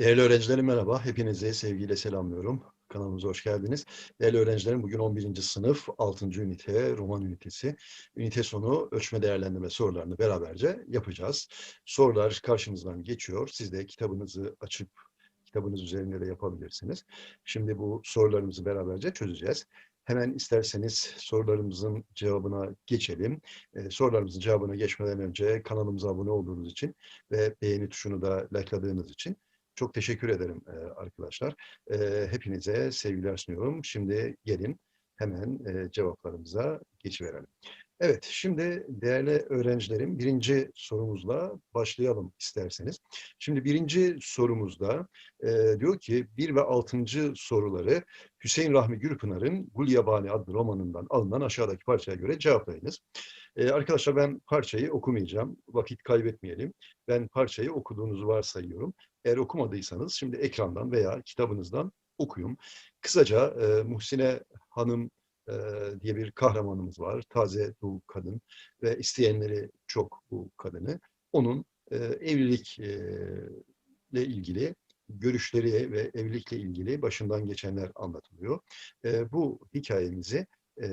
Değerli öğrencilerim merhaba. Hepinizi sevgiyle selamlıyorum. Kanalımıza hoş geldiniz. Değerli öğrencilerim bugün 11. sınıf 6. ünite roman ünitesi. Ünite sonu ölçme değerlendirme sorularını beraberce yapacağız. Sorular karşımızdan geçiyor. Siz de kitabınızı açıp kitabınız üzerinde de yapabilirsiniz. Şimdi bu sorularımızı beraberce çözeceğiz. Hemen isterseniz sorularımızın cevabına geçelim. Ee, sorularımızın cevabına geçmeden önce kanalımıza abone olduğunuz için ve beğeni tuşunu da likeladığınız için çok teşekkür ederim e, arkadaşlar. E, hepinize sevgiler sunuyorum. Şimdi gelin hemen e, cevaplarımıza geçiverelim. Evet, şimdi değerli öğrencilerim birinci sorumuzla başlayalım isterseniz. Şimdi birinci sorumuzda e, diyor ki 1 ve 6. soruları Hüseyin Rahmi Gürpınar'ın Gulyabani adlı romanından alınan aşağıdaki parçaya göre cevaplayınız. E, arkadaşlar ben parçayı okumayacağım. Vakit kaybetmeyelim. Ben parçayı okuduğunuzu varsayıyorum. Eğer okumadıysanız şimdi ekrandan veya kitabınızdan okuyun. Kısaca e, Muhsine Hanım e, diye bir kahramanımız var. Taze dul kadın ve isteyenleri çok bu kadını. Onun e, evlilikle ilgili görüşleri ve evlilikle ilgili başından geçenler anlatılıyor. E, bu hikayemizi e,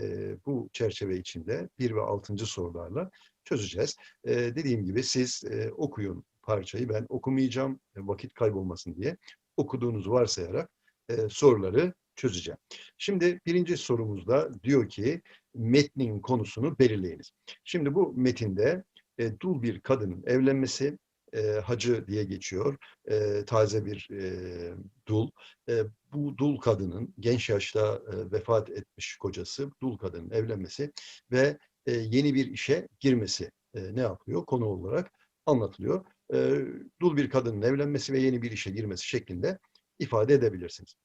bu çerçeve içinde 1 ve 6. sorularla çözeceğiz. E, dediğim gibi siz e, okuyun parçayı. Ben okumayacağım vakit kaybolmasın diye okuduğunuzu varsayarak e, soruları çözeceğim. Şimdi birinci sorumuzda diyor ki metnin konusunu belirleyiniz. Şimdi bu metinde e, dul bir kadının evlenmesi, e, hacı diye geçiyor, e, taze bir e, dul. E, bu dul kadının genç yaşta e, vefat etmiş kocası, dul kadının evlenmesi ve e, yeni bir işe girmesi e, ne yapıyor? Konu olarak anlatılıyor. E, dul bir kadının evlenmesi ve yeni bir işe girmesi şeklinde ifade edebilirsiniz.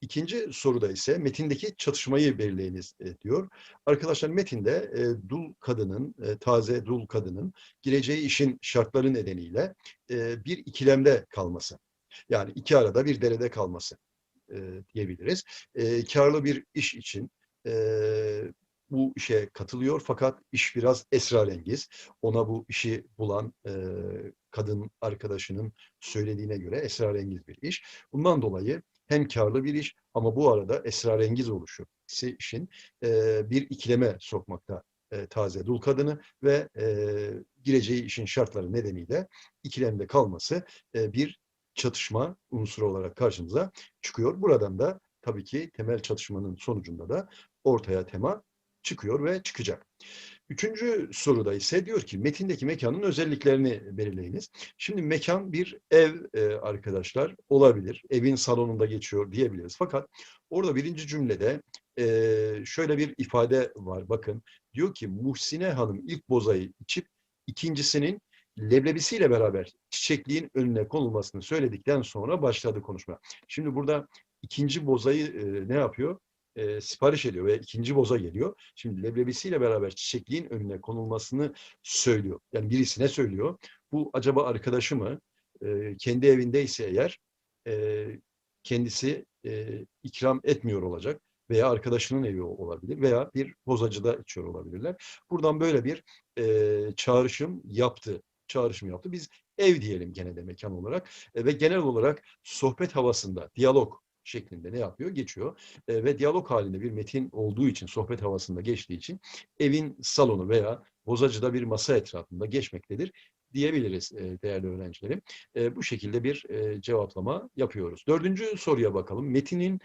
İkinci soruda ise metindeki çatışmayı belirleyiniz e, diyor. Arkadaşlar metinde e, dul kadının, e, taze dul kadının gireceği işin şartları nedeniyle e, bir ikilemde kalması. Yani iki arada bir derede kalması e, diyebiliriz. E, karlı bir iş için e, bu işe katılıyor fakat iş biraz esrarengiz. Ona bu işi bulan e, kadın arkadaşının söylediğine göre esrarengiz bir iş. Bundan dolayı hem karlı bir iş ama bu arada esrarengiz oluşu işin e, bir ikileme sokmakta e, taze dul kadını ve e, gireceği işin şartları nedeniyle ikilemde kalması e, bir çatışma unsuru olarak karşımıza çıkıyor. Buradan da tabii ki temel çatışmanın sonucunda da ortaya tema çıkıyor ve çıkacak. Üçüncü soruda ise diyor ki metindeki mekanın özelliklerini belirleyiniz. Şimdi mekan bir ev e, arkadaşlar olabilir. Evin salonunda geçiyor diyebiliriz. Fakat orada birinci cümlede e, şöyle bir ifade var. Bakın diyor ki Muhsine Hanım ilk bozayı içip ikincisinin leblebisiyle beraber çiçekliğin önüne konulmasını söyledikten sonra başladı konuşma. Şimdi burada ikinci bozayı e, ne yapıyor? E, sipariş ediyor ve ikinci boza geliyor. Şimdi leblebisiyle beraber çiçekliğin önüne konulmasını söylüyor. Yani birisine söylüyor. Bu acaba arkadaşı mı? E, kendi evindeyse eğer e, kendisi e, ikram etmiyor olacak veya arkadaşının evi olabilir veya bir bozacıda içiyor olabilirler. Buradan böyle bir e, çağrışım yaptı. Çağrışım yaptı. Biz ev diyelim gene de mekan olarak e, ve genel olarak sohbet havasında, diyalog şeklinde ne yapıyor? Geçiyor. E, ve diyalog halinde bir metin olduğu için, sohbet havasında geçtiği için evin salonu veya bozacıda bir masa etrafında geçmektedir diyebiliriz değerli öğrencilerim. Bu şekilde bir cevaplama yapıyoruz. Dördüncü soruya bakalım. Metinin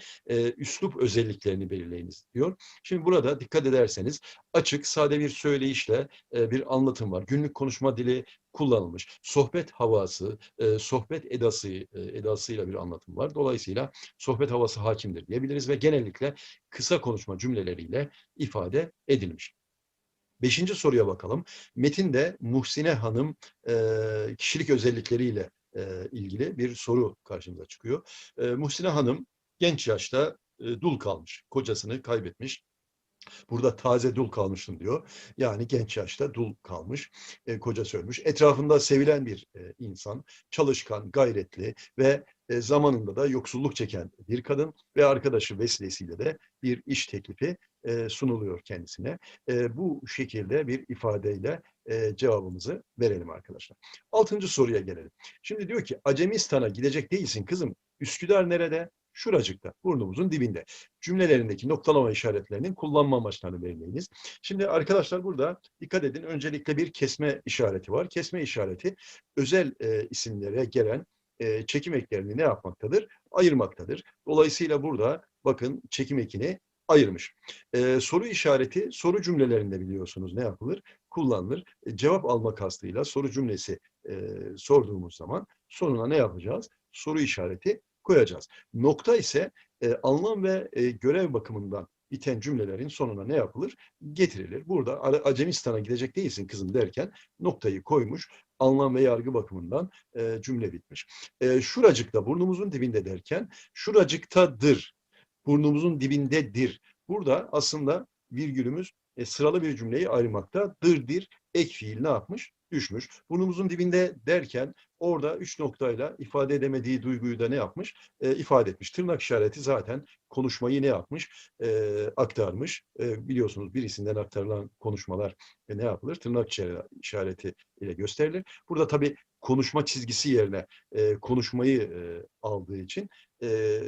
üslup özelliklerini belirleyiniz diyor. Şimdi burada dikkat ederseniz açık, sade bir söyleyişle bir anlatım var. Günlük konuşma dili kullanılmış. Sohbet havası, sohbet edası edasıyla bir anlatım var. Dolayısıyla sohbet havası hakimdir diyebiliriz ve genellikle kısa konuşma cümleleriyle ifade edilmiş. Beşinci soruya bakalım. Metinde Muhsine Hanım e, kişilik özellikleriyle e, ilgili bir soru karşımıza çıkıyor. E, Muhsine Hanım genç yaşta e, dul kalmış, kocasını kaybetmiş. Burada taze dul kalmıştım diyor. Yani genç yaşta dul kalmış, e, koca ölmüş. Etrafında sevilen bir e, insan, çalışkan, gayretli ve e, zamanında da yoksulluk çeken bir kadın ve arkadaşı vesilesiyle de bir iş teklifi e, sunuluyor kendisine. E, bu şekilde bir ifadeyle e, cevabımızı verelim arkadaşlar. Altıncı soruya gelelim. Şimdi diyor ki Acemistan'a gidecek değilsin kızım. Üsküdar nerede? Şuracıkta, burnumuzun dibinde. Cümlelerindeki noktalama işaretlerinin kullanma amaçlarını vermeyiniz. Şimdi arkadaşlar burada dikkat edin. Öncelikle bir kesme işareti var. Kesme işareti özel e, isimlere gelen e, çekim eklerini ne yapmaktadır? Ayırmaktadır. Dolayısıyla burada bakın çekim ekini ayırmış. E, soru işareti soru cümlelerinde biliyorsunuz ne yapılır? Kullanılır. E, cevap alma kastıyla soru cümlesi e, sorduğumuz zaman sonuna ne yapacağız? Soru işareti koyacağız. Nokta ise e, anlam ve e, görev bakımından biten cümlelerin sonuna ne yapılır? Getirilir. Burada Acemistan'a gidecek değilsin kızım derken noktayı koymuş. Anlam ve yargı bakımından e, cümle bitmiş. E, şuracıkta burnumuzun dibinde derken şuracıktadır. Burnumuzun dibindedir. Burada aslında virgülümüz e, sıralı bir cümleyi ayırmakta. Dır dir ek fiil ne yapmış? Düşmüş. Burnumuzun dibinde derken orada üç noktayla ifade edemediği duyguyu da ne yapmış? E, ifade etmiş. Tırnak işareti zaten konuşmayı ne yapmış? E, aktarmış. E, biliyorsunuz birisinden aktarılan konuşmalar e, ne yapılır? Tırnak işareti ile gösterilir. Burada tabii konuşma çizgisi yerine e, konuşmayı e, aldığı için e,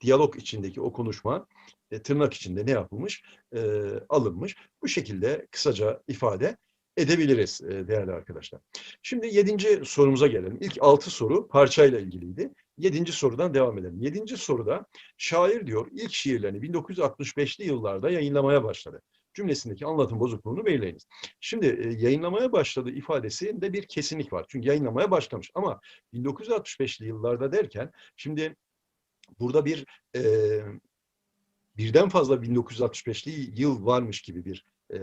diyalog içindeki o konuşma e, tırnak içinde ne yapılmış? E, alınmış. Bu şekilde kısaca ifade edebiliriz e, değerli arkadaşlar. Şimdi yedinci sorumuza gelelim. İlk altı soru parçayla ilgiliydi. Yedinci sorudan devam edelim. Yedinci soruda şair diyor ilk şiirlerini 1965'li yıllarda yayınlamaya başladı. Cümlesindeki anlatım bozukluğunu belirleyiniz. Şimdi e, yayınlamaya başladığı ifadesinde bir kesinlik var. Çünkü yayınlamaya başlamış ama 1965'li yıllarda derken şimdi burada bir e, birden fazla 1965'li yıl varmış gibi bir e,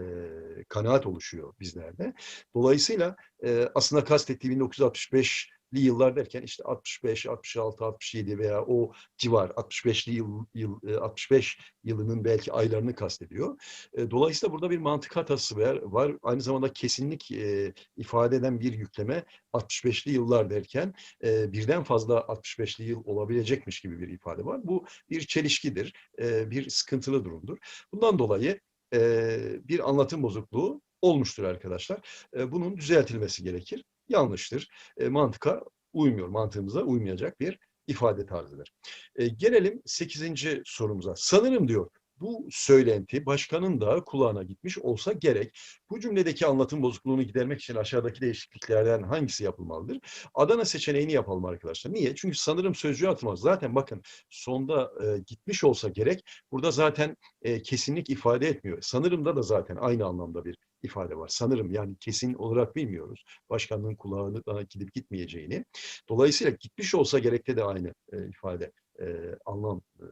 kanaat oluşuyor bizlerde. Dolayısıyla e, aslında kastettiği 1965 li yıllar derken işte 65, 66, 67 veya o civar 65'li yıl, yıl 65 yılının belki aylarını kastediyor. Dolayısıyla burada bir mantık hatası var. Aynı zamanda kesinlik ifade eden bir yükleme 65'li yıllar derken birden fazla 65'li yıl olabilecekmiş gibi bir ifade var. Bu bir çelişkidir, bir sıkıntılı durumdur. Bundan dolayı bir anlatım bozukluğu olmuştur arkadaşlar. Bunun düzeltilmesi gerekir yanlıştır. E, mantıka uymuyor, mantığımıza uymayacak bir ifade tarzıdır. E, gelelim 8. sorumuza. Sanırım diyor bu söylenti başkanın da kulağına gitmiş olsa gerek. Bu cümledeki anlatım bozukluğunu gidermek için aşağıdaki değişikliklerden hangisi yapılmalıdır? Adana seçeneğini yapalım arkadaşlar. Niye? Çünkü sanırım sözcüğü atılmaz. Zaten bakın sonda e, gitmiş olsa gerek. Burada zaten e, kesinlik ifade etmiyor. Sanırım da da zaten aynı anlamda bir ifade var. Sanırım yani kesin olarak bilmiyoruz. Başkanlığın kulağına gidip gitmeyeceğini. Dolayısıyla gitmiş olsa gerekte de aynı e, ifade, e, anlam e,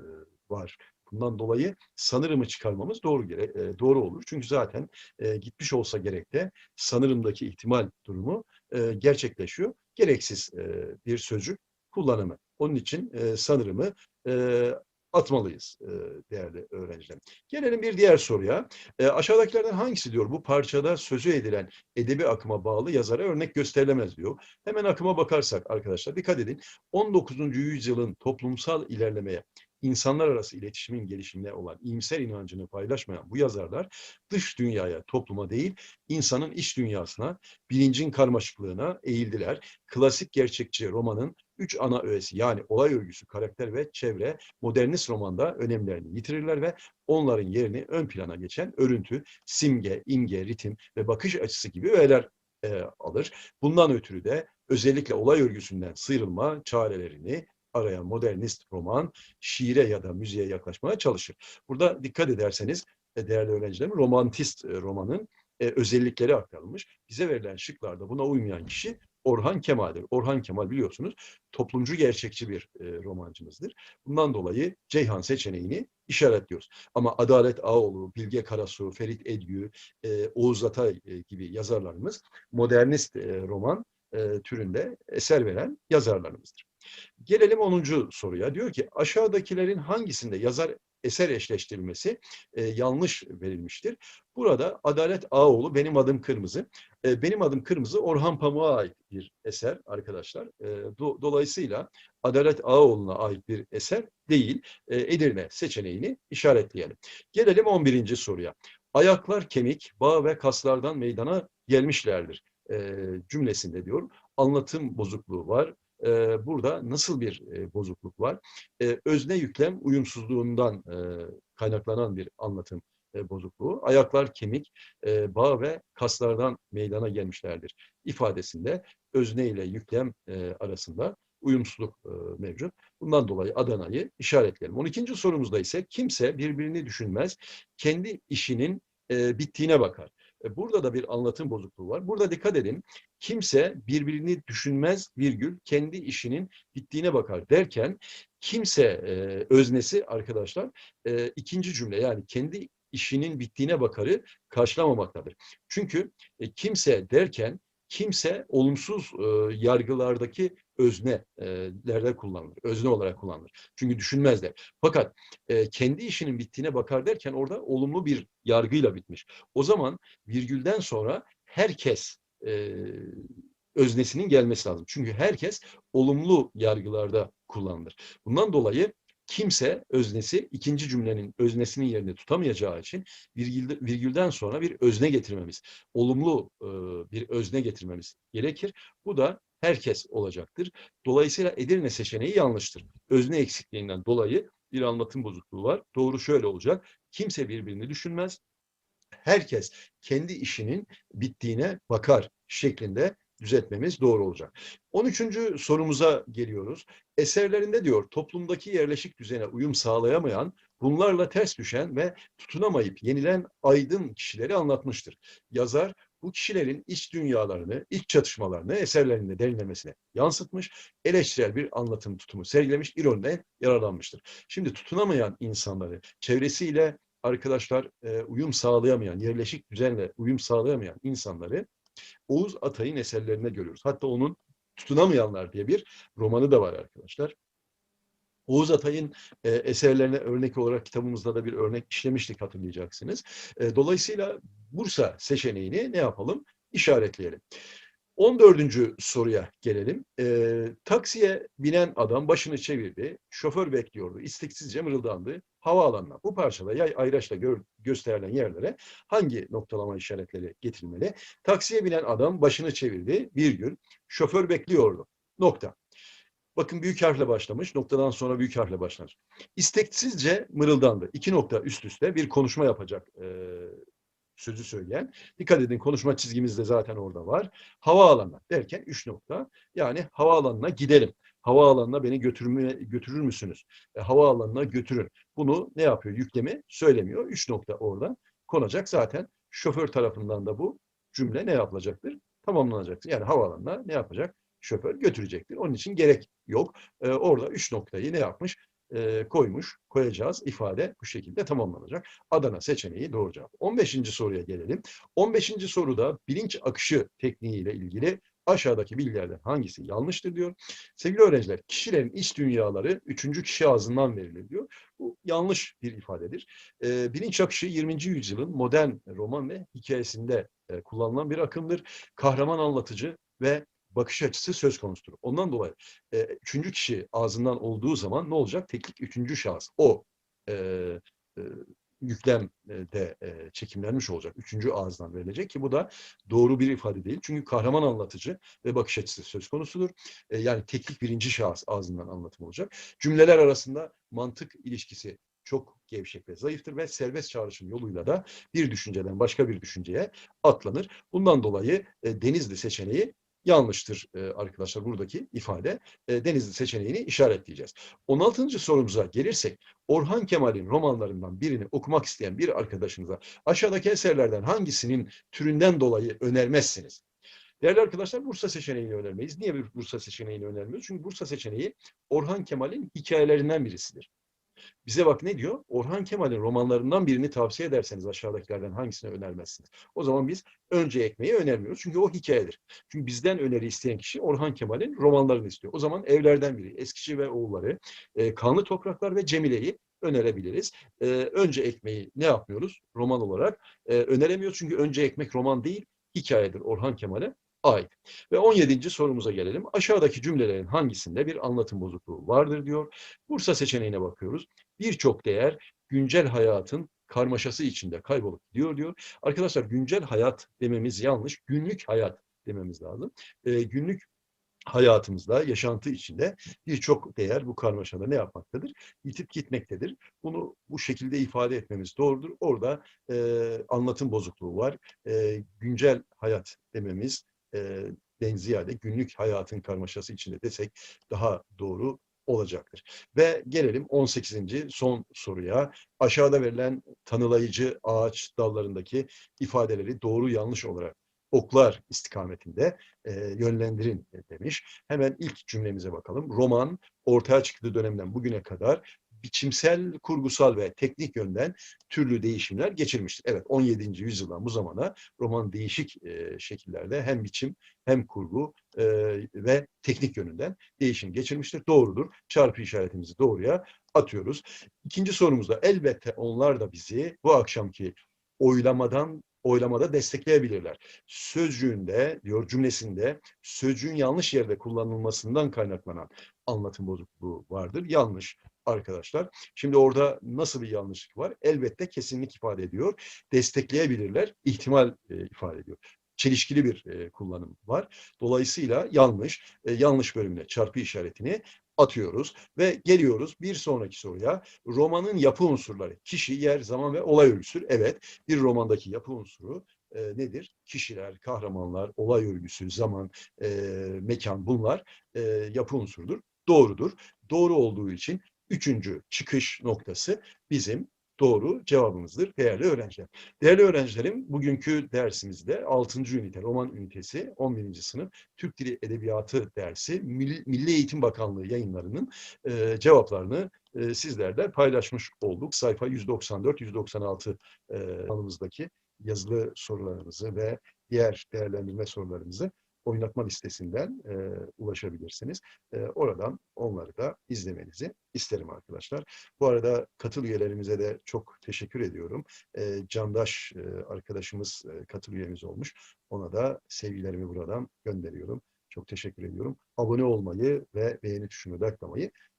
var. Bundan dolayı sanırımı çıkarmamız doğru e, doğru olur. Çünkü zaten e, gitmiş olsa gerek de sanırımdaki ihtimal durumu e, gerçekleşiyor. Gereksiz e, bir sözcük kullanımı. Onun için e, sanırımı e, atmalıyız e, değerli öğrencilerim. Gelelim bir diğer soruya. E, aşağıdakilerden hangisi diyor bu parçada sözü edilen edebi akıma bağlı yazara örnek gösterilemez diyor. Hemen akıma bakarsak arkadaşlar dikkat edin. 19. yüzyılın toplumsal ilerlemeye insanlar arası iletişimin gelişimine olan iyimser inancını paylaşmayan bu yazarlar dış dünyaya, topluma değil, insanın iç dünyasına, bilincin karmaşıklığına eğildiler. Klasik gerçekçi romanın üç ana öğesi yani olay örgüsü, karakter ve çevre modernist romanda önemlerini yitirirler ve onların yerini ön plana geçen örüntü, simge, imge, ritim ve bakış açısı gibi öğeler e, alır. Bundan ötürü de özellikle olay örgüsünden sıyrılma çarelerini arayan modernist roman şiire ya da müziğe yaklaşmaya çalışır. Burada dikkat ederseniz e, değerli öğrencilerim romantist e, romanın e, özellikleri aktarılmış. Bize verilen şıklarda buna uymayan kişi Orhan Kemal'dir. Orhan Kemal biliyorsunuz toplumcu gerçekçi bir e, romancımızdır. Bundan dolayı Ceyhan seçeneğini işaretliyoruz. Ama Adalet Ağoğlu, Bilge Karasu, Ferit Edgü, e, Oğuz Atay e, gibi yazarlarımız modernist e, roman e, türünde eser veren yazarlarımızdır. Gelelim 10. soruya. Diyor ki aşağıdakilerin hangisinde yazar eser eşleştirilmesi e, yanlış verilmiştir. Burada Adalet Ağoğlu Benim Adım Kırmızı. E, Benim Adım Kırmızı Orhan Pamuk'a ait bir eser arkadaşlar. E, do, dolayısıyla Adalet Ağoğlu'na ait bir eser değil. E, Edirne seçeneğini işaretleyelim. Gelelim 11. soruya. Ayaklar kemik, bağ ve kaslardan meydana gelmişlerdir e, cümlesinde diyor anlatım bozukluğu var. Burada nasıl bir bozukluk var? Özne yüklem uyumsuzluğundan kaynaklanan bir anlatım bozukluğu. Ayaklar kemik, bağ ve kaslardan meydana gelmişlerdir ifadesinde özne ile yüklem arasında uyumsuzluk mevcut. Bundan dolayı Adana'yı işaretleyelim. 12. sorumuzda ise kimse birbirini düşünmez, kendi işinin bittiğine bakar. E, burada da bir anlatım bozukluğu var. Burada dikkat edin. Kimse birbirini düşünmez virgül kendi işinin bittiğine bakar derken kimse e, öznesi arkadaşlar e, ikinci cümle yani kendi işinin bittiğine bakarı karşılamamaktadır. Çünkü e, kimse derken kimse olumsuz e, yargılardaki öznelerde kullanılır. Özne olarak kullanılır. Çünkü düşünmezler. Fakat kendi işinin bittiğine bakar derken orada olumlu bir yargıyla bitmiş. O zaman virgülden sonra herkes öznesinin gelmesi lazım. Çünkü herkes olumlu yargılarda kullanılır. Bundan dolayı kimse öznesi ikinci cümlenin öznesinin yerini tutamayacağı için virgülde, virgülden sonra bir özne getirmemiz, olumlu bir özne getirmemiz gerekir. Bu da herkes olacaktır. Dolayısıyla Edirne seçeneği yanlıştır. Özne eksikliğinden dolayı bir anlatım bozukluğu var. Doğru şöyle olacak. Kimse birbirini düşünmez. Herkes kendi işinin bittiğine bakar şeklinde düzeltmemiz doğru olacak. 13. sorumuza geliyoruz. Eserlerinde diyor toplumdaki yerleşik düzene uyum sağlayamayan, bunlarla ters düşen ve tutunamayıp yenilen aydın kişileri anlatmıştır. Yazar bu kişilerin iç dünyalarını, iç çatışmalarını eserlerinde derinlemesine yansıtmış, eleştirel bir anlatım tutumu sergilemiş, ironiden yararlanmıştır. Şimdi tutunamayan insanları çevresiyle arkadaşlar e, uyum sağlayamayan, yerleşik düzenle uyum sağlayamayan insanları Oğuz Atay'ın eserlerinde görüyoruz. Hatta onun Tutunamayanlar diye bir romanı da var arkadaşlar. Oğuz Atay'ın e, eserlerine örnek olarak kitabımızda da bir örnek işlemiştik hatırlayacaksınız. E, dolayısıyla Bursa seçeneğini ne yapalım? İşaretleyelim. 14. soruya gelelim. E, taksiye binen adam başını çevirdi. Şoför bekliyordu. İsteksizce mırıldandı. Havaalanına bu parçada yay ayraçla gö gösterilen yerlere hangi noktalama işaretleri getirilmeli? Taksiye binen adam başını çevirdi. Virgül. Şoför bekliyordu. Nokta. Bakın büyük harfle başlamış. Noktadan sonra büyük harfle başlar. İsteksizce mırıldandı. İki nokta üst üste bir konuşma yapacak e, sözü söyleyen. Dikkat edin konuşma çizgimiz de zaten orada var. Havaalanına derken üç nokta. Yani havaalanına gidelim. Havaalanına beni götürme, götürür müsünüz? E, havaalanına götürün. Bunu ne yapıyor? Yüklemi söylemiyor. Üç nokta orada konacak. Zaten şoför tarafından da bu cümle ne yapılacaktır? Tamamlanacaktır. Yani havaalanına ne yapacak? Şoför götürecektir. Onun için gerek yok. E, orada üç noktayı ne yapmış? e, koymuş, koyacağız ifade bu şekilde tamamlanacak. Adana seçeneği doğru cevap. 15. soruya gelelim. 15. soruda bilinç akışı tekniğiyle ilgili aşağıdaki bilgilerden hangisi yanlıştır diyor. Sevgili öğrenciler, kişilerin iç dünyaları üçüncü kişi ağzından verilir diyor. Bu yanlış bir ifadedir. E, bilinç akışı 20. yüzyılın modern roman ve hikayesinde e, kullanılan bir akımdır. Kahraman anlatıcı ve bakış açısı söz konusudur. Ondan dolayı e, üçüncü kişi ağzından olduğu zaman ne olacak? Teknik üçüncü şahıs. O e, e, yüklem de e, çekimlenmiş olacak. Üçüncü ağızdan verilecek ki bu da doğru bir ifade değil. Çünkü kahraman anlatıcı ve bakış açısı söz konusudur. E, yani teknik birinci şahıs ağzından anlatım olacak. Cümleler arasında mantık ilişkisi çok gevşek ve zayıftır ve serbest çağrışım yoluyla da bir düşünceden başka bir düşünceye atlanır. Bundan dolayı e, Denizli seçeneği yanlıştır e, arkadaşlar buradaki ifade. E, Denizli seçeneğini işaretleyeceğiz. 16. sorumuza gelirsek Orhan Kemal'in romanlarından birini okumak isteyen bir arkadaşınıza aşağıdaki eserlerden hangisinin türünden dolayı önermezsiniz? Değerli arkadaşlar Bursa seçeneğini önermeyiz. Niye bir Bursa seçeneğini önermiyoruz? Çünkü Bursa seçeneği Orhan Kemal'in hikayelerinden birisidir. Bize bak ne diyor? Orhan Kemal'in romanlarından birini tavsiye ederseniz aşağıdakilerden hangisini önermezsiniz? O zaman biz önce ekmeği önermiyoruz. Çünkü o hikayedir. Çünkü bizden öneri isteyen kişi Orhan Kemal'in romanlarını istiyor. O zaman evlerden biri Eskici ve Oğulları, e, Kanlı Topraklar ve Cemile'yi önerebiliriz. E, önce ekmeği ne yapmıyoruz? Roman olarak e, öneremiyoruz. Çünkü önce ekmek roman değil, hikayedir Orhan Kemal'e ait. Ve 17. sorumuza gelelim. Aşağıdaki cümlelerin hangisinde bir anlatım bozukluğu vardır diyor. Bursa seçeneğine bakıyoruz. Birçok değer güncel hayatın karmaşası içinde kaybolup gidiyor diyor. Arkadaşlar güncel hayat dememiz yanlış. Günlük hayat dememiz lazım. Ee, günlük hayatımızda, yaşantı içinde birçok değer bu karmaşada ne yapmaktadır? Yitip gitmektedir. Bunu bu şekilde ifade etmemiz doğrudur. Orada e, anlatım bozukluğu var. E, güncel hayat dememiz e, den ziyade günlük hayatın karmaşası içinde desek daha doğru olacaktır. Ve gelelim 18. son soruya. Aşağıda verilen tanılayıcı ağaç dallarındaki ifadeleri doğru yanlış olarak oklar istikametinde e, yönlendirin demiş. Hemen ilk cümlemize bakalım. Roman ortaya çıktığı dönemden bugüne kadar biçimsel, kurgusal ve teknik yönden türlü değişimler geçirmiştir. Evet 17. yüzyıldan bu zamana roman değişik e, şekillerde hem biçim hem kurgu e, ve teknik yönünden değişim geçirmiştir. Doğrudur. Çarpı işaretimizi doğruya atıyoruz. İkinci sorumuzda elbette onlar da bizi bu akşamki oylamadan oylamada destekleyebilirler. Sözcüğünde, diyor cümlesinde sözcüğün yanlış yerde kullanılmasından kaynaklanan anlatım bozukluğu vardır. Yanlış arkadaşlar. Şimdi orada nasıl bir yanlışlık var? Elbette kesinlik ifade ediyor. Destekleyebilirler, ihtimal e, ifade ediyor. Çelişkili bir e, kullanım var. Dolayısıyla yanlış, e, yanlış bölümüne çarpı işaretini atıyoruz ve geliyoruz bir sonraki soruya. Romanın yapı unsurları, kişi, yer, zaman ve olay örgüsüdür. Evet, bir romandaki yapı unsuru e, nedir? Kişiler, kahramanlar, olay örgüsü, zaman, e, mekan bunlar e, yapı unsurudur. Doğrudur. Doğru olduğu için üçüncü çıkış noktası bizim doğru cevabımızdır değerli öğrenciler. Değerli öğrencilerim bugünkü dersimizde 6. ünite roman ünitesi 11. sınıf Türk Dili Edebiyatı dersi Milli, Eğitim Bakanlığı yayınlarının e, cevaplarını e, sizlerle paylaşmış olduk. Sayfa 194-196 e, kanalımızdaki yazılı sorularımızı ve diğer değerlendirme sorularımızı oynatma listesinden e, ulaşabilirsiniz. E, oradan onları da izlemenizi isterim arkadaşlar. Bu arada katıl üyelerimize de çok teşekkür ediyorum. E, Candaş e, arkadaşımız e, katıl üyemiz olmuş. Ona da sevgilerimi buradan gönderiyorum. Çok teşekkür ediyorum. Abone olmayı ve beğeni tuşunu da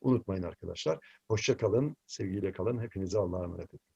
unutmayın arkadaşlar. Hoşça kalın, sevgiyle kalın. Hepinize Allah'a emanet edin.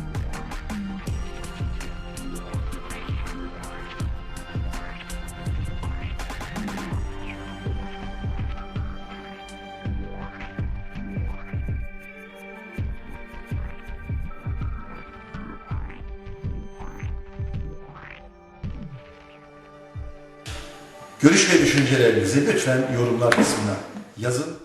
Düşüncelerinizi lütfen yorumlar kısmına yazın.